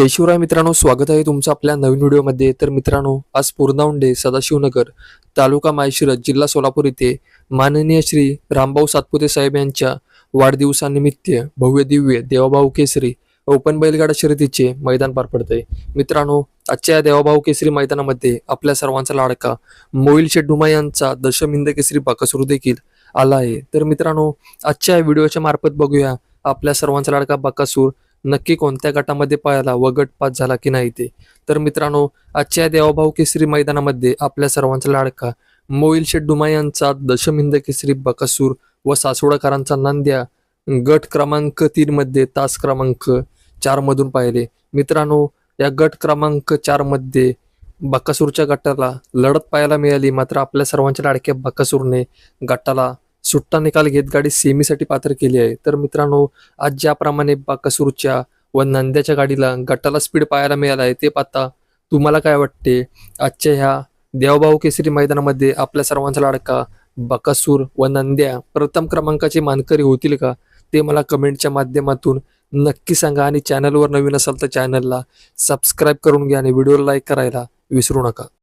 जय शिवराय मित्रांनो स्वागत आहे तुमचं आपल्या नवीन व्हिडिओमध्ये. तर मित्रांनो आज पूर्णावंडे सदाशिवनगर तालुका माळशिरस जिल्हा सोलापूर येथे माननीय श्री रामभाऊ सातपुते साहेब यांच्या वाढदिवसानिमित्त भव्य दिव्य देवाभाऊ केसरी ओपन बैलगाडा शर्यतीचे मैदान पार पडतंय. मित्रांनो आजच्या या देवाभाऊ केसरी मैदानामध्ये आपल्या सर्वांचा लाडका मोईल शेड्डुमा यांचा दशमिंद केसरी बाकासुरू देखील आला आहे. तर मित्रांनो आजच्या या व्हिडिओच्या मार्फत बघूया आपल्या सर्वांचा लाडका बाकासूर नक्की कोणत्या गटामध्ये पाहायला व गट पास झाला की नाही ते. तर मित्रांनो आजच्या देवाभाऊ केसरी मैदानामध्ये आपल्या सर्वांचा लाडका मोईल शेड्डुमा यांचा दशमिंद केसरी बकासूर व सासवडकरांचा नांद्या गट क्रमांक तीन मध्ये तास क्रमांक चार मधून पाहिले. मित्रांनो या गट क्रमांक चारमध्ये बकासूरच्या गटाला लढत पाहायला मिळाली. मात्र आपल्या सर्वांच्या लाडक्या बकासूरने गटाला सुट्टा निकाल घेत गाडी सेमीसाठी पात्र केली आहे. तर मित्रांनो आज ज्याप्रमाणे बाकासूरच्या व नंद्याच्या गाडीला गटाला स्पीड पाहायला मिळाला आहे ते पाहता तुम्हाला काय वाटते? आजच्या ह्या देवभाऊ केसरी मैदानामध्ये आपल्या सर्वांचा लाडका बकासूर व नंद्या प्रथम क्रमांकाचे मानकरी होतील का? ते मला कमेंटच्या माध्यमातून नक्की सांगा आणि चॅनलवर नवीन असाल तर चॅनलला सबस्क्राईब करून घ्या आणि व्हिडिओला लाईक करायला विसरू नका.